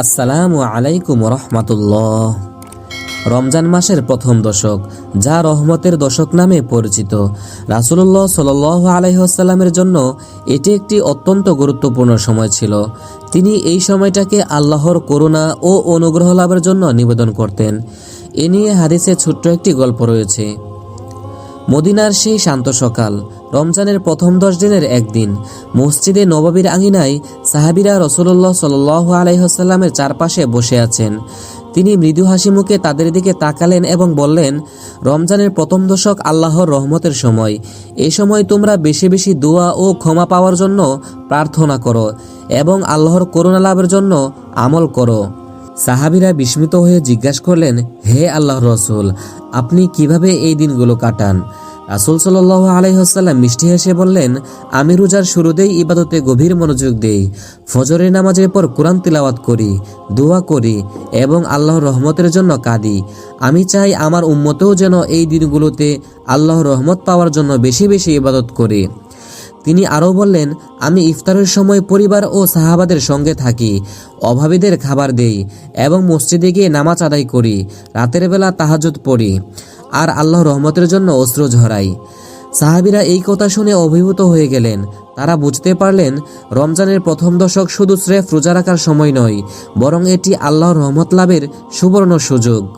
আসসালামু আলাইকুম রহমাতুল্লাহ। রমজান মাসের প্রথম দশক, যা রহমতের দশক নামে পরিচিত। রাসুল্লাহ সাল আলাইসাল্লামের জন্য এটি একটি অত্যন্ত গুরুত্বপূর্ণ সময় ছিল। তিনি এই সময়টাকে আল্লাহর করুণা ও অনুগ্রহ লাভের জন্য নিবেদন করতেন। এ নিয়ে হাদিসে ছোট্ট একটি গল্প রয়েছে। মদিনার সেই শান্ত সকাল রমজানের প্রথম দশ দিনের একদিন। মসজিদে নবাবির আঙিনায় সাহাবিরা রসুল্লাহ সাল আলাইসাল্লামের চারপাশে বসে আছেন। তিনি মৃদু হাসি মুখে তাদের দিকে তাকালেন এবং বললেন, রমজানের প্রথম দশক আল্লাহর রহমতের সময়। এই সময় তোমরা বেশি বেশি দোয়া ও ক্ষমা পাওয়ার জন্য প্রার্থনা করো এবং আল্লাহর করুণা লাভের জন্য আমল করো। সাহাবিরা বিস্মিত হয়ে জিজ্ঞাসা করলেন, হে আল্লাহ রসুল, আপনি কীভাবে এই দিনগুলো কাটান? রাসুল সাল আলাইসাল্লাম মিষ্টি হেসে বললেন, আমি রোজার শুরুতেই ইবাদতে গভীর মনোযোগ দেই, ফজরের নামাজের পর কোরআন তিলাওয়াত করি, দোয়া করি এবং আল্লাহর রহমতের জন্য কাঁদি। আমি চাই আমার উম্মতেও যেন এই দিনগুলোতে আল্লাহর রহমত পাওয়ার জন্য বেশি বেশি ইবাদত করে। তিনি আরও বললেন, আমি ইফতারের সময় পরিবার ও সাহাবাদের সঙ্গে থাকি, অভাবীদের খাবার দেই এবং মসজিদে গিয়ে নামাজ আদায় করি, রাতের বেলা তাহাজুদ পড়ি। আর আল্লাহ রহমতের জন্য অস্ত্র ঝরাই। সাহাবিরা এই কথা শুনে অভিভূত হয়ে গেলেন। তারা বুঝতে পারলেন, রমজানের প্রথম দশক শুধু স্রেফ রোজা রাখার সময় নয়, বরং এটি আল্লাহর রহমত লাভের সুবর্ণ সুযোগ।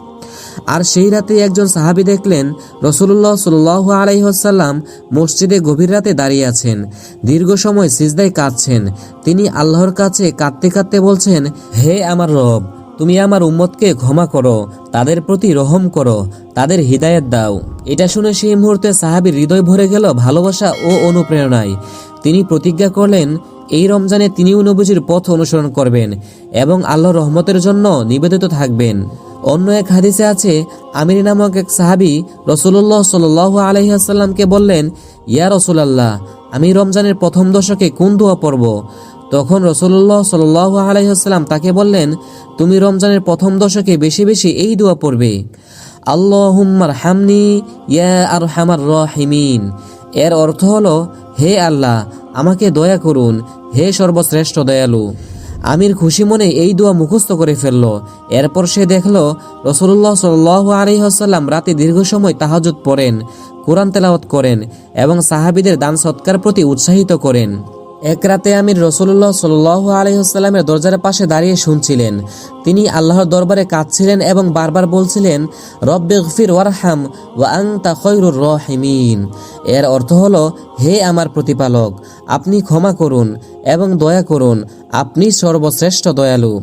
আর সেই রাতে একজন সাহাবি দেখলেন রসুল্লাহ সাল আলাইসাল্লাম মসজিদে গভীর রাতে দাঁড়িয়ে আছেন। দীর্ঘ সময় সিজদায় কাঁদছেন। তিনি আল্লাহর কাছে কাঁদতে কাঁদতে বলছেন, হে আমার রব তুমি আমার উম্মতকে ক্ষমা করো, তাদের প্রতি রহম করো, তাদের হৃদায়ত দাও। এটা শুনে সেই মুহূর্তে সাহাবির হৃদয় ভরে গেল ভালোবাসা ও অনুপ্রেরণায়। তিনি প্রতিজ্ঞা করলেন, এই রমজানে তিনিও নবীজির পথ অনুসরণ করবেন এবং আল্লাহ রহমতের জন্য নিবেদিত থাকবেন। অন্য এক হাদিসে আছে, আমির নামক এক সাহাবি রসুল্লাহ সাল আলহিহাসাল্লামকে বললেন, ইয়া রসুলাল্লাহ, আমি রমজানের প্রথম দশকে কোন দোয়া পড়ব? তখন রসুল্লাহ সাল আলহিহাস্লাম তাকে বললেন, তুমি রমজানের প্রথম দশকে বেশি বেশি এই দোয়া পড়বে। আল্লাহুম্মার হামনি ইয়া আর হামার রহিমিন। এর অর্থ হলো, হে আল্লাহ, আমাকে দয়া করুন, হে সর্বশ্রেষ্ঠ দয়ালু। আমির খুশি মনে এই দোয়া মুখস্থ করে ফেলল। এরপর সে দেখল রসুল্লাহ সাল আলহিহাসাল্লাম রাতে দীর্ঘ সময় তাহাজুদ পড়েন, কোরআন তেলাওয়াত করেন এবং সাহাবিদের দান সৎকার প্রতি উৎসাহিত করেন। এক রাতে আমির রসুল্লাহ সাল আলহিহাস্লামের দরজার পাশে দাঁড়িয়ে শুনছিলেন। তিনি আল্লাহর দরবারে কাঁদছিলেন এবং বারবার বলছিলেন, রব্বে গফির ওয়ারহাম ওয়া আংতা খৈরুর রহিমিন। এর অর্থ হল, হে আমার প্রতিপালক, আপনি ক্ষমা করুন এবং দয়া করুন। আপনি সর্বশ্রেষ্ঠ দয়ালু।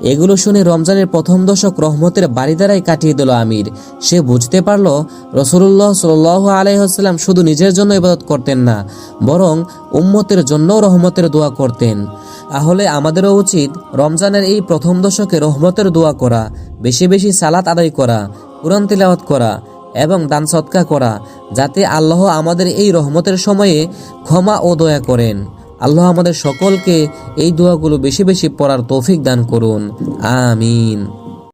এগুলো শুনে রমজানের প্রথম দশক রহমতের বাড়ি দ্বারাই কাটিয়ে দিল আমির। সে বুঝতে পারল রসুল্লাহ সাল আলাইসাল্লাম শুধু নিজের জন্য ইবাদত করতেন না, বরং উম্মতের জন্যও রহমতের দোয়া করতেন। তাহলে আমাদেরও উচিত রমজানের এই প্রথম দশকে রহমতের দোয়া করা, বেশি বেশি সালাত আদায় করা, কোরআন তিলাওয়াত করা এবং দান সৎকা করা, যাতে আল্লাহ আমাদের এই রহমতের সময়ে ক্ষমা ও দয়া করেন। আল্লাহ আমাদের সকলকে এই দোয়াগুলো বেশি বেশি পড়ার তৌফিক দান করুন। আমিন।